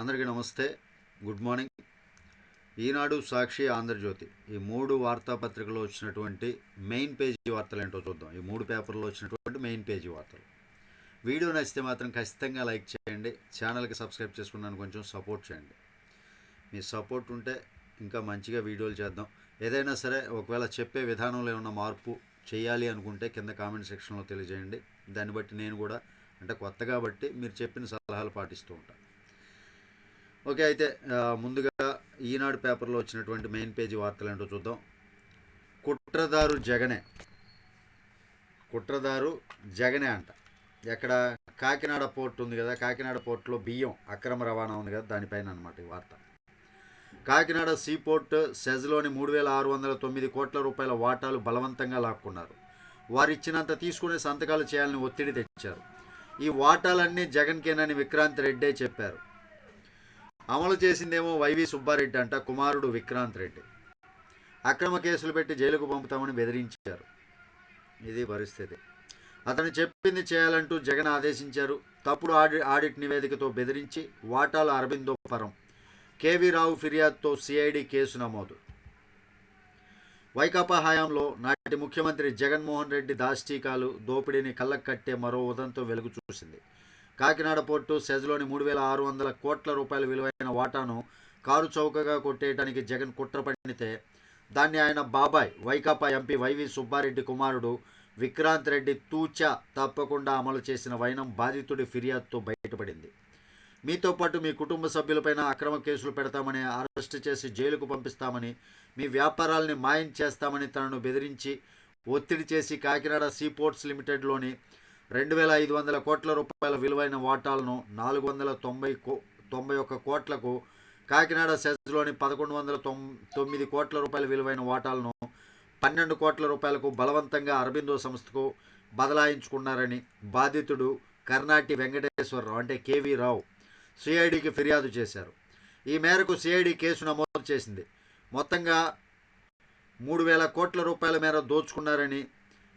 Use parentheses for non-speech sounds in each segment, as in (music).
అందరికీ నమస్తే. Good morning. ఈనాడు సాక్షి ఆంధ్రజ్యోతి. ఈ మూడు వార్తాపత్రికలో వచ్చినటువంటి మెయిన్ పేజీ వార్తలు ఏంటో చూద్దాం. ఈ మూడు పేపర్లో వచ్చినటువంటి మెయిన్ పేజీ వార్తలు. వీడియో నచ్చితే మాత్రం ఖచ్చితంగా లైక్ చేయండి. ఛానల్కి సబ్స్క్రైబ్ చేసుకున్నాను కొంచెం సపోర్ట్ చేయండి. మీ సపోర్ట్ ఉంటే ఇంకా మంచిగా వీడియోలు చేద్దాం. ఏదైనా సరే ఒకవేళ చెప్పే విధానంలో ఏమన్నా మార్పు చేయాలి అనుకుంటే కింద కామెంట్ సెక్షన్లో తెలియజేయండి. దాన్ని బట్టి నేను కూడా అంటే కొత్త కాబట్టి మీరు చెప్పిన సలహాలు పాటిస్తూ ఉంటాను. ఓకే అయితే ముందుగా ఈనాడు పేపర్లో వచ్చినటువంటి మెయిన్ పేజీ వార్తలు ఏంటో చూద్దాం. కుట్రదారు జగనే. కుట్రదారు జగనే అంట. ఎక్కడ కాకినాడ పోర్ట్ ఉంది కదా కాకినాడ పోర్ట్లో బియ్యం అక్రమ రవాణా ఉంది కదా దానిపైన అనమాట ఈ వార్త. కాకినాడ సీ పోర్ట్ సెజ్లోని మూడు వేల ఆరు వందల తొమ్మిది కోట్ల రూపాయల వాటాలు బలవంతంగా లాక్కున్నారు. వారు ఇచ్చినంత తీసుకునే సంతకాలు చేయాలని ఒత్తిడి తెచ్చారు. ఈ వాటాలన్నీ జగన్కేనని విక్రాంత్ రెడ్డే చెప్పారు. అమలు చేసిందేమో వైవి సుబ్బారెడ్డి అంట కుమారుడు విక్రాంత్ రెడ్డి. అక్రమ కేసులు పెట్టి జైలుకు పంపుతామని బెదిరించారు. ఇది పరిస్థితి. అతను చెప్పింది చేయాలంటూ జగన్ ఆదేశించారు. తప్పుడు ఆడి ఆడిట్ నివేదికతో బెదిరించి వాటాల అరబిందో పరం కేవీ రావు ఫిర్యాదుతో సిఐడి కేసు నమోదు. వైకాపా హయాంలో నాటి ముఖ్యమంత్రి జగన్మోహన్ రెడ్డి దాష్టీకాలు దోపిడీని కళ్ళకు కట్టే మరో ఉదంతో వెలుగు చూసింది. కాకినాడ పోర్టు సెజ్లోని మూడు వేల ఆరు వందల కోట్ల రూపాయల విలువైన వాటాను కారు చౌకగా కొట్టేయడానికి జగన్ కుట్ర పడితే దాన్ని ఆయన బాబాయ్ వైకాపా ఎంపీ వైవి సుబ్బారెడ్డి కుమారుడు విక్రాంత్ రెడ్డి తూచా తప్పకుండా అమలు చేసిన వైనం బాధితుడి ఫిర్యాదుతో బయటపడింది. మీతో పాటు మీ కుటుంబ సభ్యులపైన అక్రమ కేసులు పెడతామని అరెస్ట్ చేసి జైలుకు పంపిస్తామని మీ వ్యాపారాల్ని మాయం చేస్తామని తనను బెదిరించి ఒత్తిడి చేసి కాకినాడ సీపోర్ట్స్ లిమిటెడ్లోని రెండు వేల ఐదు వందల కోట్ల రూపాయల విలువైన వాటాలను నాలుగు వందల తొంభై కో తొంభై ఒక్క కోట్లకు కాకినాడ సెజ్లోని పదకొండు వందల తొమ్ తొమ్మిది కోట్ల రూపాయల విలువైన వాటాలను పన్నెండు కోట్ల రూపాయలకు బలవంతంగా అరబిందో సంస్థకు బదలాయించుకున్నారని బాధితుడు కర్ణాటి వెంకటేశ్వరరావు అంటే కేవీ రావు సిఐడికి ఫిర్యాదు చేశారు. ఈ మేరకు సిఐడి కేసు నమోదు చేసింది. మొత్తంగా మూడు వేల కోట్ల రూపాయల మేర దోచుకున్నారని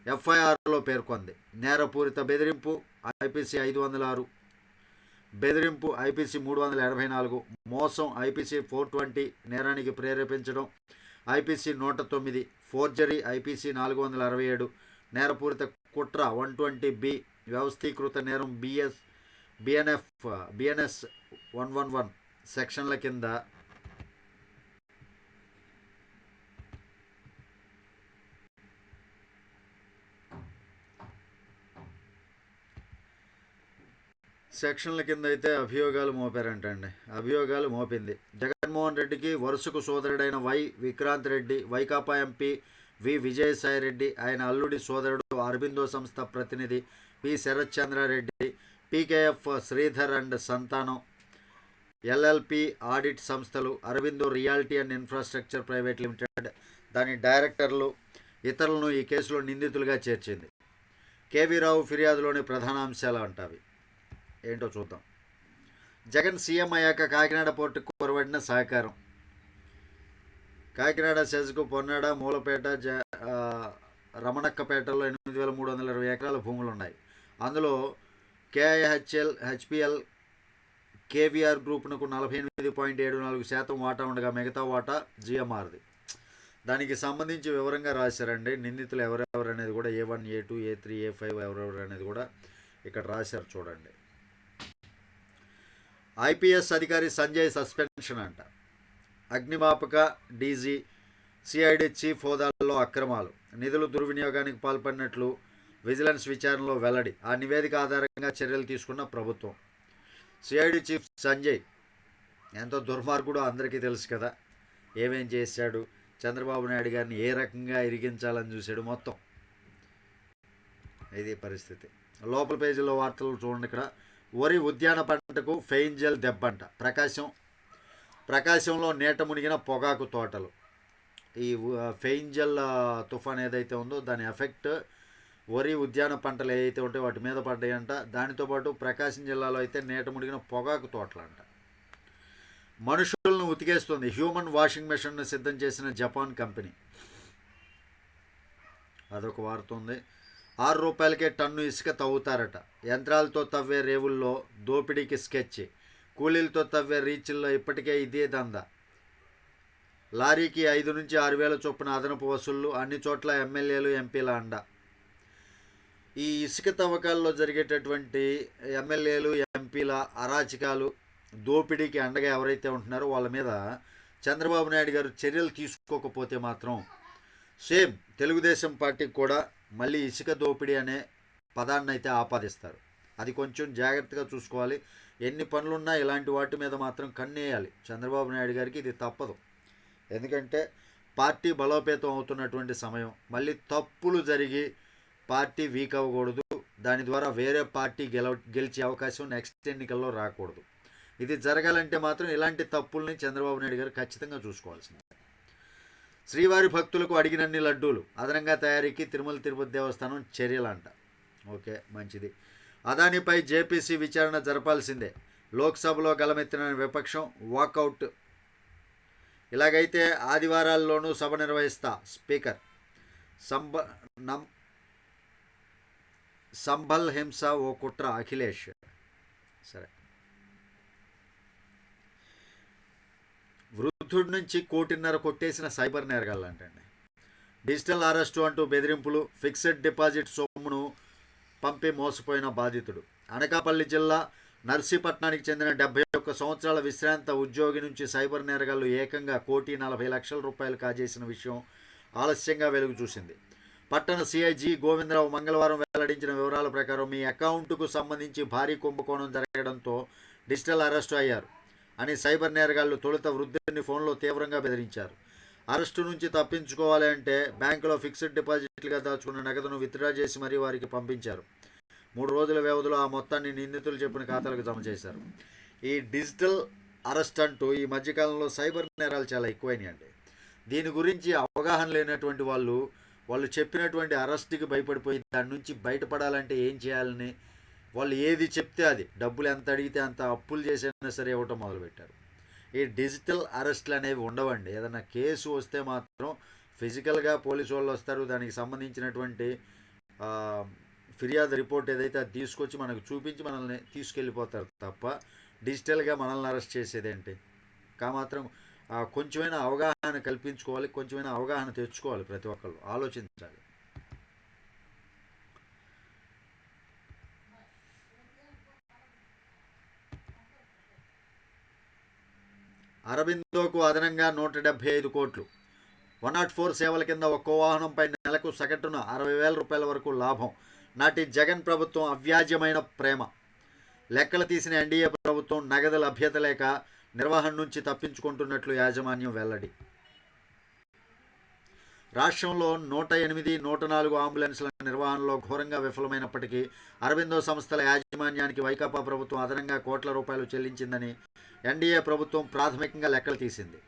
ఎఫ్ఐఆర్లో పేర్కొంది. నేరపూరిత బెదిరింపు ఐపీసీ ఐదు వందల ఆరు బెదిరింపు ఐపీసీ మూడు వందల ఎనభై నాలుగు మోసం ఐపీసీ ఫోర్ ట్వంటీ నేరానికి ప్రేరేపించడం ఐపీసీ నూట తొమ్మిది ఫోర్జరీ ఐపీసీ నాలుగు వందల అరవై ఏడు నేరపూరిత కుట్ర వన్ ట్వంటీ బి వ్యవస్థీకృత నేరం BS BNF BNS one one one సెక్షన్ల కింద సెక్షన్ల కింద అయితే అభియోగాలు మోపారంటండి. అభియోగాలు మోపింది. జగన్మోహన్ రెడ్డికి వరుసకు సోదరుడైన Y Vikrant Reddy Vaikapa MP V Vijayasai Reddy ఆయన అల్లుడి సోదరుడు అరబిందో సంస్థ ప్రతినిధి P Sarath Chandra Reddy PKF Sridhar and Santhanam LLP audit సంస్థలు Aurobindo realty and infrastructure private limited దాని డైరెక్టర్లు ఇతరులను ఈ కేసులో నిందితులుగా చేర్చింది. కేవీరావు ఫిర్యాదులోని ప్రధాన అంశాలు అంటావి. ఏంటో చూద్దాం. జగన్ సీఎం అయ్యాక కాకినాడ పోర్టుకు కొరబడిన సహకారం. కాకినాడ సెజ్కు పొన్నాడ మూలపేట జ రమణక్కపేటలో ఎనిమిది వేల మూడు వందల ఇరవై ఎకరాల భూములు ఉన్నాయి అందులో కేఐహెచ్ఎల్ హెచ్పిఎల్ కేవీఆర్ గ్రూప్నకు నలభై ఎనిమిది పాయింట్ ఏడు నాలుగు శాతం వాటా ఉండగా మిగతా వాటా జిఎంఆర్ది. దానికి సంబంధించి వివరంగా రాశారండి. నిందితులు ఎవరెవరు అనేది కూడా A one A two A three A five ఎవరెవరు అనేది కూడా ఇక్కడ రాశారు చూడండి. ఐపీఎస్ అధికారి సంజయ్ సస్పెన్షన్ అంట. అగ్నిమాపక డీజీ సిఐడి చీఫ్ హోదాల్లో అక్రమాలు. నిధులు దుర్వినియోగానికి పాల్పడినట్లు విజిలెన్స్ విచారణలో వెల్లడి. ఆ నివేదిక ఆధారంగా చర్యలు తీసుకున్న ప్రభుత్వం. సిఐడి చీఫ్ సంజయ్ ఎంతో దుర్మార్గుడో అందరికీ తెలుసు కదా. ఏమేం చేశాడు? చంద్రబాబు నాయుడు గారిని ఏ రకంగా ఇరిగించాలని చూశాడు మొత్తం? ఇది పరిస్థితి. లోపల పేజీలో వార్తలు చూడండి ఇక్కడ. వరి ఉద్యాన పంటకు ఫెయింజల్ దెబ్బంట. ప్రకాశం ప్రకాశంలో నీట మునిగిన పొగాకు తోటలు. ఈ ఫెయింజల్ తుఫాన్ ఏదైతే ఉందో దాని ఎఫెక్ట్ వరి ఉద్యాన పంటలు ఏవైతే ఉంటాయో వాటి మీద పడ్డాయంట. దానితో పాటు ప్రకాశం జిల్లాలో అయితే నీట మునిగిన పొగాకు తోటలు అంట మనుషులను ఉతికేస్తుంది. హ్యూమన్ వాషింగ్ మెషిన్ను సిద్ధం చేసిన జపాన్ కంపెనీ. అదొక వార్త ఉంది. ఆరు రూపాయలకే టన్ను ఇసుక తవ్వుతారట. యంత్రాలతో తవ్వే రేవుల్లో దోపిడీకి స్కెచ్. కూలీలతో తవ్వే రీచ్ల్లో ఇప్పటికే ఇదే దందా. లారీకి ఐదు నుంచి ఆరు వేల చొప్పున అదనపు వసూళ్ళు అన్ని చోట్ల ఎమ్మెల్యేలు ఎంపీల అండ. ఈ ఇసుక తవ్వకాల్లో జరిగేటటువంటి ఎమ్మెల్యేలు ఎంపీల అరాచకాలు దోపిడీకి అండగా ఎవరైతే ఉంటున్నారో వాళ్ళ మీద చంద్రబాబు నాయుడు గారు చర్యలు తీసుకోకపోతే మాత్రం సేమ్ తెలుగుదేశం పార్టీకి కూడా మళ్ళీ ఇసుక దోపిడీ అనే పదాన్ని అయితే ఆపాదిస్తారు. అది కొంచెం జాగ్రత్తగా చూసుకోవాలి. ఎన్ని పనులున్నా ఇలాంటి వాటి మీద మాత్రం కన్నేయాలి. చంద్రబాబు నాయుడు గారికి ఇది తప్పదు. ఎందుకంటే పార్టీ బలోపేతం అవుతున్నటువంటి సమయం. మళ్ళీ తప్పులు జరిగి పార్టీ వీక్ అవ్వకూడదు. దాని ద్వారా వేరే పార్టీ గెల గెలిచే అవకాశం నెక్స్ట్ ఎన్నికల్లో రాకూడదు. ఇది జరగాలంటే మాత్రం ఇలాంటి తప్పుల్ని చంద్రబాబు నాయుడు గారు ఖచ్చితంగా చూసుకోవాల్సింది. శ్రీవారి భక్తులకు అడిగినన్ని లడ్డూలు. అదనంగా తయారీకి తిరుమల తిరుపతి దేవస్థానం చర్యలంట ఓకే మంచిది. అదానిపై జేపీసీ విచారణ జరపాల్సిందే. లోక్సభలో గలమెత్తిన విపక్షం వాకౌట్. ఇలాగైతే ఆదివారాల్లోనూ సభ నిర్వహిస్తా స్పీకర్. సంబ నం సంభల్ హింస ఓ కుట్ర అఖిలేష్. సరే. వృద్ధుడి నుంచి కోటిన్నర కొట్టేసిన సైబర్ నేరగాళ్ళంటండి. డిజిటల్ అరెస్టు అంటూ బెదిరింపులు ఫిక్స్డ్ డిపాజిట్ సొమ్మును పంపి మోసపోయిన బాధితుడు. అనకాపల్లి జిల్లా నర్సీపట్నానికి చెందిన డెబ్బై ఒక్క సంవత్సరాల విశ్రాంత ఉద్యోగి నుంచి సైబర్ నేరగాళ్ళు ఏకంగా కోటి నలభై లక్షల రూపాయలు కాజేసిన విషయం ఆలస్యంగా వెలుగు చూసింది. పట్టణ సిఐజీ గోవిందరావు మంగళవారం వెల్లడించిన వివరాల ప్రకారం మీ అకౌంట్కు సంబంధించి భారీ కుంభకోణం జరగడంతో డిజిటల్ అరెస్టు అయ్యారు. అని సైబర్ నేరగాళ్ళు తొలుత వృద్ధుడిని ఫోన్లో తీవ్రంగా బెదిరించారు. అరెస్టు నుంచి తప్పించుకోవాలి అంటే బ్యాంకులో ఫిక్స్డ్ డిపాజిట్లుగా దాచుకున్న నగదును విత్డ్రా చేసి మరీ వారికి పంపించారు. మూడు రోజుల వ్యవధిలో ఆ మొత్తాన్ని నిందితులు చెప్పిన ఖాతాలకు జమ చేశారు. ఈ డిజిటల్ అరెస్ట్ అంటూ ఈ మధ్యకాలంలో సైబర్ నేరాలు చాలా ఎక్కువైనాయండి. దీని గురించి అవగాహన లేనటువంటి వాళ్ళు వాళ్ళు చెప్పినటువంటి అరెస్ట్కి భయపడిపోయి దాని నుంచి బయటపడాలంటే ఏం చేయాలని వాళ్ళు ఏది చెప్తే అది. డబ్బులు ఎంత అడిగితే అంత అప్పులు చేసైనా సరే ఇవ్వటం మొదలుపెట్టారు. ఈ డిజిటల్ అరెస్ట్లు అనేవి ఉండవండి. ఏదైనా కేసు వస్తే మాత్రం ఫిజికల్గా పోలీసు వాళ్ళు వస్తారు. దానికి సంబంధించినటువంటి ఫిర్యాదు రిపోర్ట్ ఏదైతే అది తీసుకొచ్చి మనకు చూపించి మనల్ని తీసుకెళ్ళిపోతారు తప్ప డిజిటల్గా మనల్ని అరెస్ట్ చేసేదేంటి? కామాత్రం కొంచెమైనా అవగాహన కల్పించుకోవాలి. కొంచెమైనా అవగాహన తెచ్చుకోవాలి ప్రతి ఒక్కళ్ళు. ఆలోచించాలి. అరబిందోకు అదనంగా నూట డెబ్బై ఐదు కోట్లు. వన్ నాట్ ఫోర్ సేవల కింద ఒక్కో వాహనంపై నెలకు సగటున అరవై వేల రూపాయల వరకు లాభం. నాటి జగన్ ప్రభుత్వం అవ్యాజ్యమైన ప్రేమ. లెక్కలు తీసిన ఎన్డీఏ ప్రభుత్వం నగదు లభ్యత లేక నిర్వహణ నుంచి తప్పించుకుంటున్నట్లు యాజమాన్యం వెల్లడి. రాష్ట్రంలో నూట ఎనిమిది నూట నాలుగు అంబులెన్స్ల నిర్వహణలో ఘోరంగా విఫలమైనప్పటికీ అరవిందో సంస్థల యాజమాన్యానికి వైకాపా ప్రభుత్వం అదనంగా కోట్ల రూపాయలు చెల్లించిందని ఎన్డీఏ ప్రభుత్వం ప్రాథమికంగా లెక్కలు తీసింది.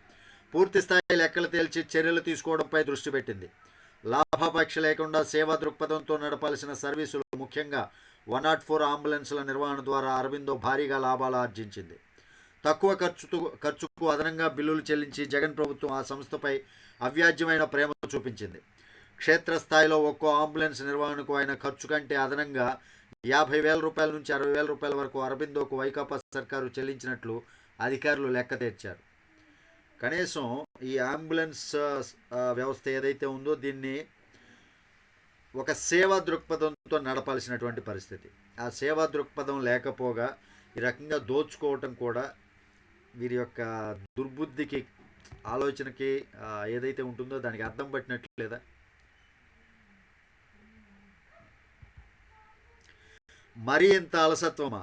పూర్తి స్థాయి లెక్కలు తేల్చి చర్యలు తీసుకోవడంపై దృష్టి పెట్టింది. లాభాపేక్ష లేకుండా సేవా దృక్పథంతో నడపాల్సిన సర్వీసులు ముఖ్యంగా వన్ నాట్ ఫోర్ అంబులెన్స్ల నిర్వహణ ద్వారా అరవిందో భారీగా లాభాలు ఆర్జించింది. తక్కువ ఖర్చుతో ఖర్చుకు అదనంగా బిల్లులు చెల్లించి జగన్ ప్రభుత్వం ఆ సంస్థపై అవ్యాజ్యమైన ప్రేమ చూపించింది. క్షేత్రస్థాయిలో ఒక్కో అంబులెన్స్ నిర్వహణకు అయిన ఖర్చు కంటే అదనంగా యాభై వేల రూపాయల నుంచి అరవై వేల రూపాయల వరకు అరబిందోకు వైకాపా సర్కారు చెల్లించినట్లు అధికారులు లెక్క తెచ్చారు కనీసం ఈ అంబులెన్స్ వ్యవస్థ ఏదైతే ఉందో దీన్ని ఒక సేవా దృక్పథంతో నడపాల్సినటువంటి పరిస్థితి. ఆ సేవా దృక్పథం లేకపోగా ఈ రకంగా దోచుకోవటం కూడా వీరి యొక్క దుర్బుద్ధికి ఆలోచనకి ఏదైతే ఉంటుందో దానికి అర్థం పట్టినట్లు లేదా? మరీ ఇంత అలసత్వమా?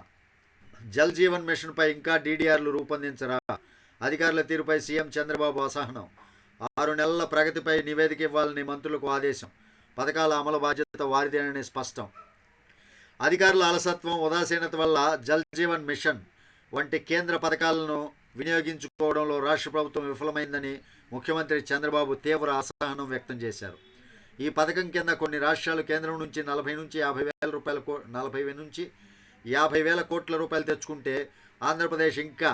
జల్ జీవన్ మిషన్పై ఇంకా డీడీఆర్లు రూపొందించరా? అధికారుల తీరుపై సీఎం చంద్రబాబు అసహనం. ఆరు నెలల ప్రగతిపై నివేదిక ఇవ్వాలని మంత్రులకు ఆదేశం. పథకాల అమలు బాధ్యత వారిదేనని స్పష్టం. అధికారుల అలసత్వం ఉదాసీనత వల్ల జల్ జీవన్ మిషన్ వంటి కేంద్ర పథకాలను వినియోగించుకోవడంలో రాష్ట్ర ప్రభుత్వం విఫలమైందని ముఖ్యమంత్రి చంద్రబాబు తీవ్ర అసహనం వ్యక్తం చేశారు. ఈ పథకం కింద కొన్ని రాష్ట్రాలు కేంద్రం నుంచి నలభై నుంచి యాభై వేల రూపాయల కో నలభై నుంచి యాభై వేల కోట్ల రూపాయలు తెచ్చుకుంటే ఆంధ్రప్రదేశ్ ఇంకా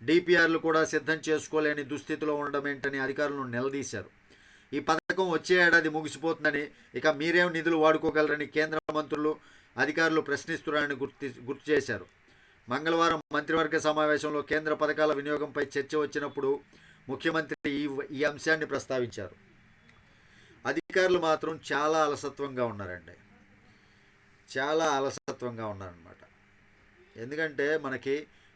డిపిఆర్లు కూడా సిద్ధం చేసుకోలేని దుస్థితిలో ఉండడం ఏంటని అధికారులను నిలదీశారు. ఈ పథకం వచ్చే ఏడాది ముగిసిపోతుందని ఇక మీరేం నిధులు వాడుకోగలరని కేంద్ర మంత్రులు అధికారులు ప్రశ్నిస్తున్నారని గుర్తి గుర్తు చేశారు. మంగళవారం మంత్రివర్గ సమావేశంలో కేంద్ర పథకాల వినియోగంపై చర్చ వచ్చినప్పుడు ముఖ్యమంత్రి ఈ ఈ అంశాన్ని ప్రస్తావించారు. అధికారులు మాత్రం చాలా అలసత్వంగా ఉన్నారండి. చాలా అలసత్వంగా ఉన్నారనమాట ఎందుకంటే మనకి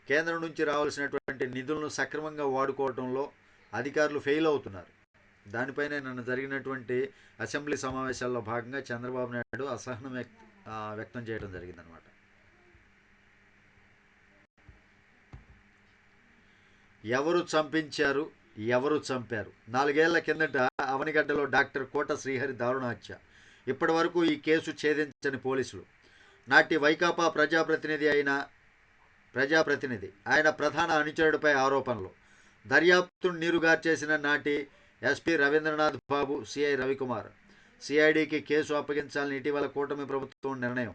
కేంద్రం నుంచి రావాల్సినటువంటి నిధులను సక్రమంగా వాడుకోవడంలో అధికారులు ఫెయిల్ అవుతున్నారు. దానిపైనే నిన్న జరిగినటువంటి అసెంబ్లీ సమావేశాల్లో భాగంగా చంద్రబాబు నాయుడు అసహనం వ్యక్తం చేయడం జరిగిందనమాట ఎవరు చంపించారు? ఎవరు చంపారు? నాలుగేళ్ళ కిందట అవనిగడ్డలో డాక్టర్ కోట శ్రీహరి దారుణ హత్య ఇప్పటి వరకు ఈ కేసు ఛేదించని పోలీసులు. నాటి వైకాపా ప్రజాప్రతినిధి అయిన ప్రజాప్రతినిధి. ఆయన ప్రధాన అనుచరుడిపై ఆరోపణలు. దర్యాప్తును నీరుగార్చేసిన నాటి ఎస్పీ రవీంద్రనాథ్ బాబు సిఐ రవికుమార్. సిఐడికి కేసు అప్పగించాలని ఇటీవల కూటమి ప్రభుత్వం నిర్ణయం.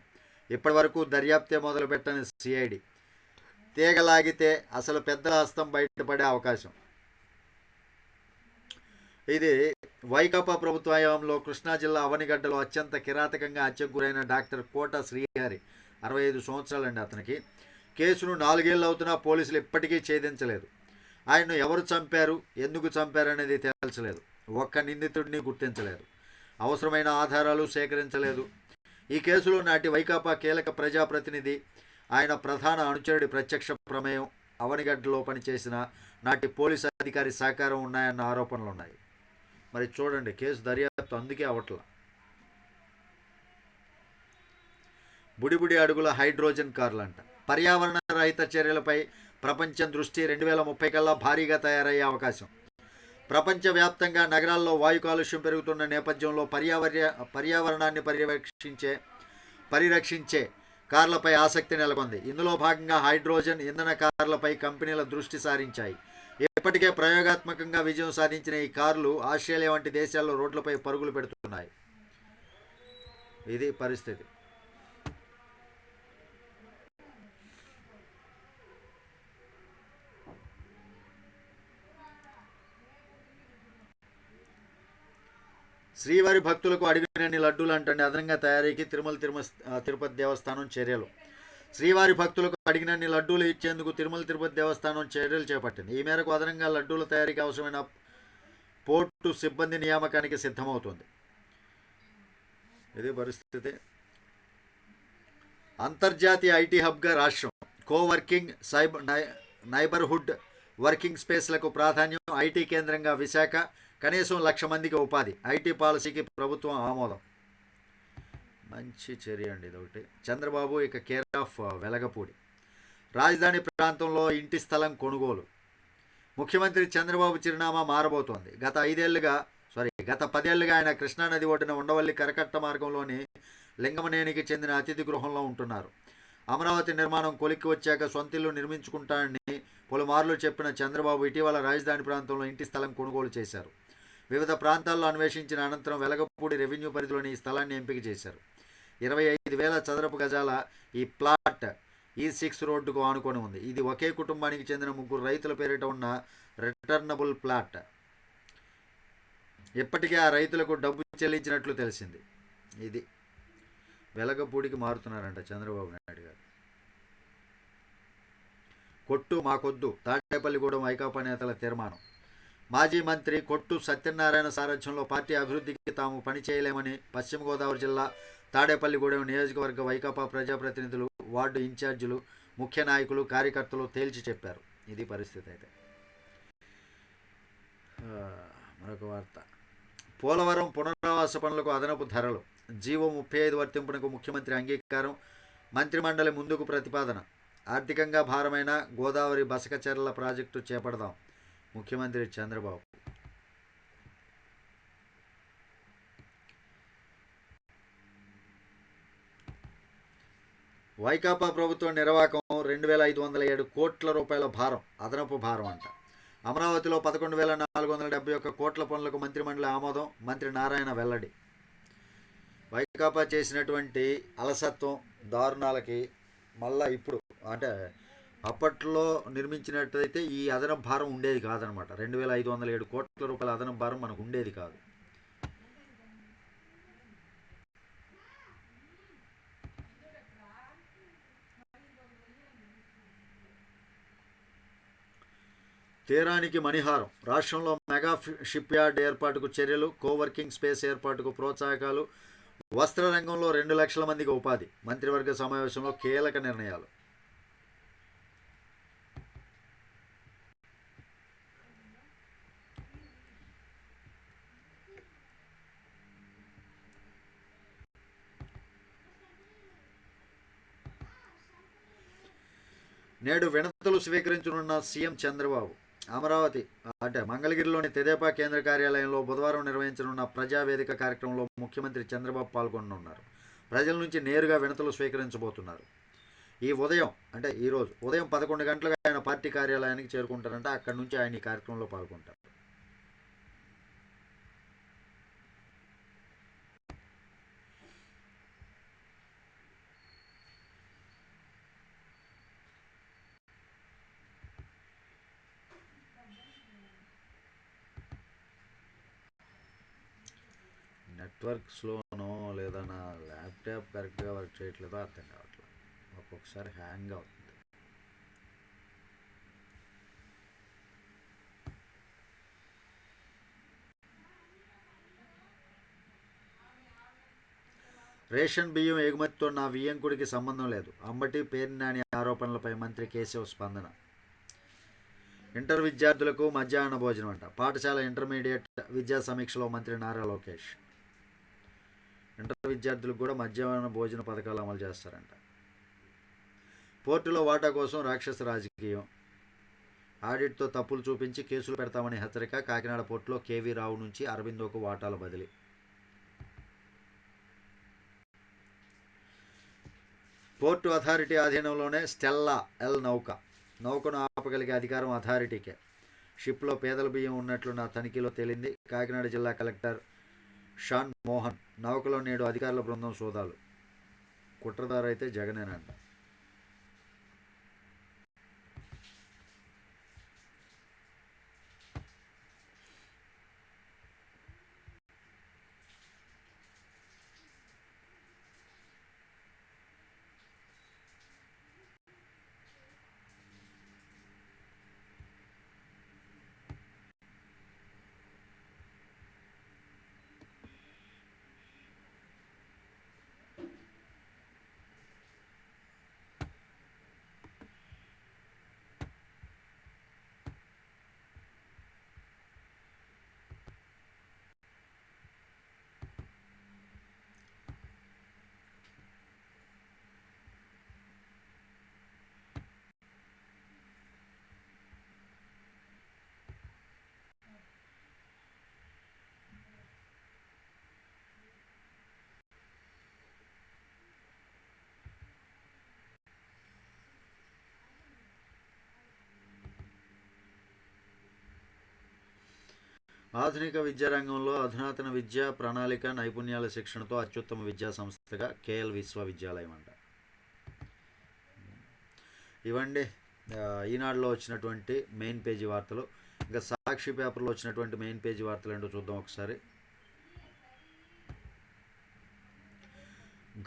ఇప్పటివరకు దర్యాప్తే మొదలుపెట్టని సిఐడి. తీగలాగితే అసలు పెద్దల హస్తం బయటపడే అవకాశం. ఇది వైకాపా ప్రభుత్వ హయాంలో కృష్ణా జిల్లా అవనిగడ్డలో అత్యంత కిరాతకంగా హత్యకు గురైన డాక్టర్ కోట శ్రీహరి అరవై ఐదు సంవత్సరాలండి అతనికి. కేసును నాలుగేళ్ళు అవుతున్నా పోలీసులు ఇప్పటికీ ఛేదించలేదు. ఆయన్ను ఎవరు చంపారు ఎందుకు చంపారు అనేది తేల్చలేదు. ఒక్క నిందితుడిని గుర్తించలేదు. అవసరమైన ఆధారాలు సేకరించలేదు. ఈ కేసులో నాటి వైకాపా కీలక ప్రజాప్రతినిధి ఆయన ప్రధాన అనుచరుడి ప్రత్యక్ష ప్రమేయం అవనిగడ్డలో పనిచేసిన నాటి పోలీసు అధికారి సహకారం ఉన్నాయన్న ఆరోపణలు ఉన్నాయి. మరి చూడండి కేసు దర్యాప్తు అందుకే అవట్ల. బుడిబుడి అడుగుల హైడ్రోజన్ కార్లంట. పర్యావరణ రహిత చర్యలపై ప్రపంచం దృష్టి రెండు వేల ముప్పై కల్లా భారీగా తయారయ్యే అవకాశం. ప్రపంచవ్యాప్తంగా నగరాల్లో వాయు కాలుష్యం పెరుగుతున్న నేపథ్యంలో పర్యావరణ పర్యావరణాన్ని పర్యవేక్షించే పరిరక్షించే కార్లపై ఆసక్తి నెలకొంది. ఇందులో భాగంగా హైడ్రోజన్ ఇంధన కార్లపై కంపెనీల దృష్టి సారించాయి. ఇప్పటికే ప్రయోగాత్మకంగా విజయం సాధించిన ఈ కార్లు ఆస్ట్రేలియా వంటి దేశాల్లో రోడ్లపై పరుగులు పెడుతున్నాయి. ఇది పరిస్థితి. శ్రీవారి భక్తులకు అడిగినన్ని లడ్డూలు అంటే అదనంగా తయారీకి తిరుమల తిరుమ తిరుపతి దేవస్థానం చర్యలు. శ్రీవారి భక్తులకు అడిగినన్ని లడ్డూలు ఇచ్చేందుకు తిరుమల తిరుపతి దేవస్థానం చర్యలు చేపట్టింది. ఈ మేరకు అదనంగా లడ్డూల తయారీకి అవసరమైన పోర్టు సిబ్బంది నియామకానికి సిద్ధమవుతుంది. ఇది పరిస్థితి. అంతర్జాతీయ ఐటీ హబ్గా రాష్ట్రం. కోవర్కింగ్ సైబర్ నై నైబర్హుడ్ వర్కింగ్ స్పేస్లకు ప్రాధాన్యం ఐటీ కేంద్రంగా విశాఖ కనీసం లక్ష మందికి ఉపాధి. ఐటీ పాలసీకి ప్రభుత్వం ఆమోదం. మంచి చర్య అండి ఇదొకటి. చంద్రబాబు ఇక కేర్ ఆఫ్ వెలగపూడి. రాజధాని ప్రాంతంలో ఇంటి స్థలం కొనుగోలు. ముఖ్యమంత్రి చంద్రబాబు చిరునామా మారబోతోంది. గత ఐదేళ్ళుగా సారీ గత పదేళ్ళుగా ఆయన కృష్ణానది ఒడ్డున ఉండవల్లి కరకట్ట మార్గంలోని లింగమనేనికి చెందిన అతిథి గృహంలో ఉంటున్నారు. అమరావతి నిర్మాణం కొలిక్కి వచ్చాక సొంతిల్లు నిర్మించుకుంటానని పలుమార్లు చెప్పిన చంద్రబాబు ఇటీవల రాజధాని ప్రాంతంలో ఇంటి స్థలం కొనుగోలు చేశారు. వివిధ ప్రాంతాల్లో అన్వేషించిన అనంతరం వెలగపూడి రెవెన్యూ పరిధిలోని ఈ స్థలాన్ని ఎంపిక చేశారు. ఇరవై ఐదు వేల చదరపు గజాల ఈ ప్లాట్ ఈ సిక్స్ రోడ్డుకు ఆనుకొని ఉంది. ఇది ఒకే కుటుంబానికి చెందిన ముగ్గురు రైతుల పేరిట ఉన్న రిటర్నబుల్ ప్లాట్. ఇప్పటికే ఆ రైతులకు డబ్బు చెల్లించినట్లు తెలిసింది. ఇది వెలగపూడికి మారుతున్నారంట చంద్రబాబు నాయుడు గారు. కొట్టు మాకొద్దు తాడేపల్లిగూడెం వైకాపా నేతల తీర్మానం. మాజీ మంత్రి కొట్టు సత్యనారాయణ సారథ్యంలో పార్టీ అభివృద్ధికి తాము పని చేయలేమని పశ్చిమ గోదావరి జిల్లా తాడేపల్లిగూడెం నియోజకవర్గ వైకాపా ప్రజాప్రతినిధులు వార్డు ఇన్ఛార్జీలు ముఖ్య నాయకులు కార్యకర్తలు తేల్చి చెప్పారు. ఇది పరిస్థితి అయితే. మరొక వార్త. పోలవరం పునరావాస పనులకు అదనపు ధరలు. జీవో ముప్పై ఐదు వర్తింపునకు ముఖ్యమంత్రి అంగీకారం. మంత్రిమండలి ముందుకు ప్రతిపాదన. ఆర్థికంగా భారమైన గోదావరి బసకచెర్ల ప్రాజెక్టు చేపడదాం. ముఖ్యమంత్రి చంద్రబాబు. వైకాపా ప్రభుత్వం నిర్వాహకం రెండు వేల ఐదు వందల ఏడు కోట్ల రూపాయల భారం అదనపు భారం అంట. అమరావతిలో పదకొండు వేల నాలుగు వందల డెబ్బై ఒక్క కోట్ల పనులకు మంత్రిమండలి ఆమోదం మంత్రి నారాయణ వెల్లడి. వైకాపా చేసినటువంటి అలసత్వం దారుణాలకి మళ్ళా ఇప్పుడు అంటే అప్పట్లో నిర్మించినట్టయితే ఈ అదనం భారం ఉండేది కాదనమాట. రెండు వేల ఐదు వందల ఏడు కోట్ల రూపాయల అదనం భారం మనకు ఉండేది కాదు. తీరానికి మణిహారం రాష్ట్రంలో మెగా షిప్ యార్డ్ ఏర్పాటుకు చర్యలు కోవర్కింగ్ స్పేస్ ఏర్పాటుకు ప్రోత్సాహకాలు వస్త్ర రంగంలో రెండు లక్షల మందికి ఉపాధి మంత్రివర్గ సమావేశంలో కీలక నిర్ణయాలు. నేడు వినతులు స్వీకరించనున్న సీఎం చంద్రబాబు. అమరావతి అంటే మంగళగిరిలోని తెదేపా కేంద్ర కార్యాలయంలో బుధవారం నిర్వహించనున్న ప్రజావేదిక కార్యక్రమంలో ముఖ్యమంత్రి చంద్రబాబు పాల్గొననున్నారు. ప్రజల నుంచి నేరుగా వినతులు స్వీకరించబోతున్నారు. ఈ ఉదయం అంటే ఈరోజు ఉదయం పదకొండు గంటలకు ఆయన పార్టీ కార్యాలయానికి చేరుకుంటారంటే. అక్కడి నుంచి ఆయన ఈ కార్యక్రమంలో పాల్గొంటారు. నెట్వర్క్ స్లోనో లేదా నా ల్యాప్టాప్ కరెక్ట్గా వర్క్ చేయట్లేదో అర్థం కావట్లేదు. ఒక్కొక్కసారి హ్యాంగ్ అవుతుంది. రేషన్ బియ్యం ఎగుమతితో నా వియ్యంకుడికి సంబంధం లేదు. అంబటి పేరు నాని ఆరోపణలపై మంత్రి కేశవ స్పందన. ఇంటర్ విద్యార్థులకు మధ్యాహ్న భోజనం అంట. పాఠశాల ఇంటర్మీడియట్ విద్యా సమీక్షలో మంత్రి నారా లోకేష్. ఇంటర్ విద్యార్థులకు కూడా మధ్యాహ్న భోజన పథకాలు అమలు చేస్తారంట. పోర్టులో వాటా కోసం రాక్షస రాజకీయం. ఆడిట్తో తప్పులు చూపించి కేసులు పెడతామని హెచ్చరిక కాకినాడ పోర్టులో కేవీ రావు నుంచి అరవిందోకు వాటాల బదిలీ. పోర్టు అథారిటీ ఆధీనంలోనే స్టెల్లా ఎల్ నౌక. నౌకను ఆపగలిగే అధికారం అథారిటీకే. షిప్లో పేదల బియ్యం ఉన్నట్లు నా తనిఖీలో తేలింది. కాకినాడ జిల్లా కలెక్టర్ షాన్ మోహన్ నౌకలో నేడు అధికారుల బృందం సోదాలు. కుట్రదారైతే జగనేనంట. ఆధునిక విద్యా రంగంలో అధునాతన విద్య ప్రణాళిక నైపుణ్యాల శిక్షణతో అత్యుత్తమ విద్యా సంస్థగా కేఎల్ విశ్వవిద్యాలయం అంట. ఇవండి ఈనాడులో వచ్చినటువంటి మెయిన్ పేజీ వార్తలు. ఇంకా సాక్షి పేపర్లో వచ్చినటువంటి మెయిన్ పేజీ వార్తలు ఏంటో చూద్దాం ఒకసారి.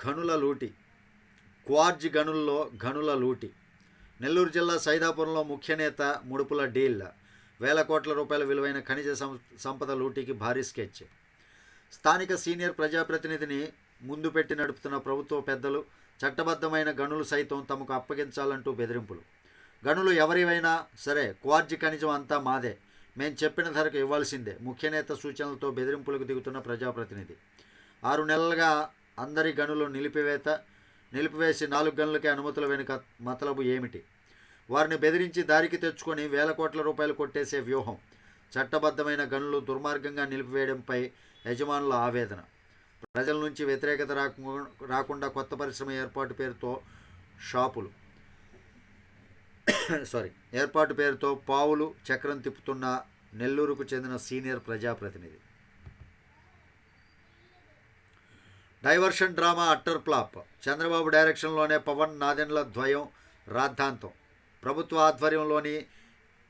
గనుల లూటి. క్వార్జ్ గనుల్లో గనుల లూటి. నెల్లూరు జిల్లా సైదాపురంలో ముఖ్య నేత ముడుపుల డీల్. వేల కోట్ల రూపాయల విలువైన ఖనిజ సం- సంపద లూటీకి భారీ స్కెచ్. స్థానిక సీనియర్ ప్రజాప్రతినిధిని ముందు పెట్టి నడుపుతున్న ప్రభుత్వ పెద్దలు చట్టబద్ధమైన గనులు సైతం తమకు అప్పగించాలంటూ బెదిరింపులు. గనులు ఎవరివైనా సరే క్వార్జ్ ఖనిజం అంతా మాదే. మేము చెప్పిన ధరకు ఇవ్వాల్సిందే. ముఖ్య నేత సూచనలతో బెదిరింపులకు దిగుతున్న ప్రజాప్రతినిధి. ఆరు నెలలుగా అందరి గనులు నిలిపివేత నిలిపివేసి నాలుగు గనులకే అనుమతుల వెనుక మతలబు ఏమిటి? వారిని బెదిరించి దారికి తెచ్చుకొని వేల కోట్ల రూపాయలు కొట్టేసే వ్యూహం. చట్టబద్ధమైన గనులు దుర్మార్గంగా నిలిపివేయడంపై యజమానుల ఆవేదన. ప్రజల నుంచి వ్యతిరేకత రాకుండా కొత్త పరిశ్రమ ఏర్పాటు పేరుతో షాపులు. (coughs) సారీ ఏర్పాటు పేరుతో పావులు చక్రం తిప్పుతున్న నెల్లూరుకు చెందిన సీనియర్ ప్రజాప్రతినిధి. Diversion drama utter flop Chandrababu డైరెక్షన్లోనే Pawan Nadendla ద్వయం రాద్ధాంతం. ప్రభుత్వ ఆధ్వర్యంలోని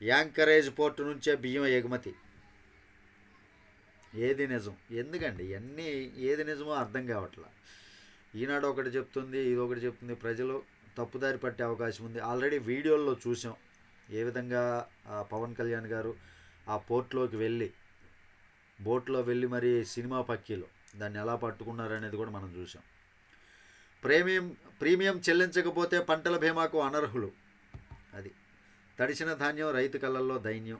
యాంకరేజ్ పోర్టు నుంచే బియ్యం ఎగుమతి. ఏది నిజం? ఎందుకండి? ఇవన్నీ ఏది నిజమో అర్థం కావట్లా. ఈనాడు ఒకటి చెప్తుంది ఇది ఒకటి చెప్తుంది ప్రజలు తప్పుదారి పట్టే అవకాశం ఉంది. ఆల్రెడీ వీడియోల్లో చూసాం ఏ విధంగా పవన్ కళ్యాణ్ గారు ఆ పోర్ట్లోకి వెళ్ళి బోట్లో వెళ్ళి మరి సినిమా పక్కీలో దాన్ని ఎలా పట్టుకున్నారనేది కూడా మనం చూసాం. ప్రీమియం ప్రీమియం చెల్లించకపోతే పంటల బీమాకు అనర్హులు. తడిసిన ధాన్యం రైతు కళ్ళల్లో దైన్యం.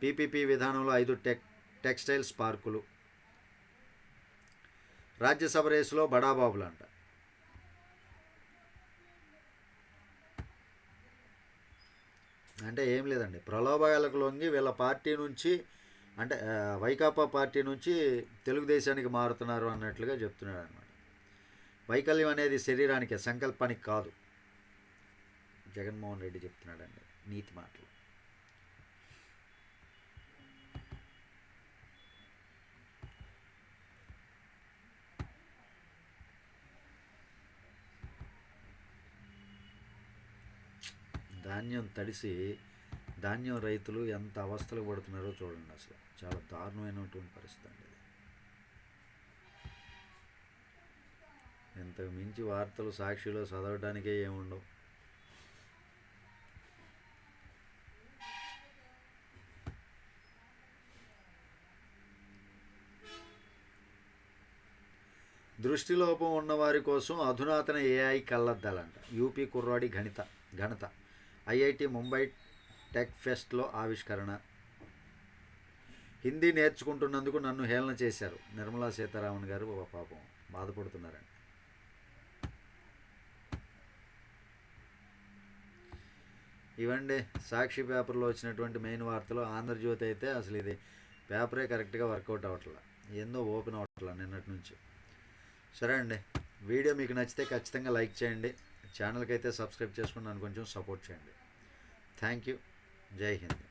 పీపీపీ విధానంలో ఐదు టెక్ టెక్స్టైల్స్ పార్కులు రాజ్యసభ రేసులో బడాబాబులు అంట అంటే ఏం లేదండి. ప్రలోభాలకు లొంగి వీళ్ళ పార్టీ నుంచి అంటే వైకాపా పార్టీ నుంచి తెలుగుదేశానికి మారుతున్నారు అన్నట్లుగా చెప్తున్నాడు అనమాట వైకల్యం అనేది శరీరానికి సంకల్పానికి కాదు. జగన్మోహన్ రెడ్డి చెప్తున్నాడండి. నీతి మాటలు. ధాన్యం తడిసి ధాన్యం రైతులు ఎంత అవస్థలు పడుతున్నారో చూడండి అసలు. చాలా దారుణమైనటువంటి పరిస్థితి అండి ఇది. ఇంతకు మించి వార్తలు సాక్షిలో చదవడానికే ఏముండవు. దృష్టిలోపం ఉన్నవారి కోసం అధునాతన ఏఐ కళ్ళద్దాలంట. యూపీ కుర్రాడి గణిత ఘనత. ఐఐటి ముంబై టెక్ ఫెస్ట్లో ఆవిష్కరణ. హిందీ నేర్చుకుంటున్నందుకు నన్ను హేళన చేశారు. నిర్మలా సీతారామన్ గారు ఒక పాపం బాధపడుతున్నారండి ఇవండి సాక్షి పేపర్లో వచ్చినటువంటి మెయిన్ వార్తలు. ఆంధ్రజ్యోతి అయితే అసలు ఇది పేపరే కరెక్ట్గా వర్కౌట్ అవ్వట్లా. ఏందో ఓపెన్ అవ్వట్లా నిన్నటి నుంచి. సరే అండి. వీడియో మీకు నచ్చితే ఖచ్చితంగా లైక్ చేయండి. ఛానల్కి అయితే సబ్స్క్రైబ్ చేసుకుని నన్ను కొంచెం సపోర్ట్ చేయండి. Thank you. జై హింద్.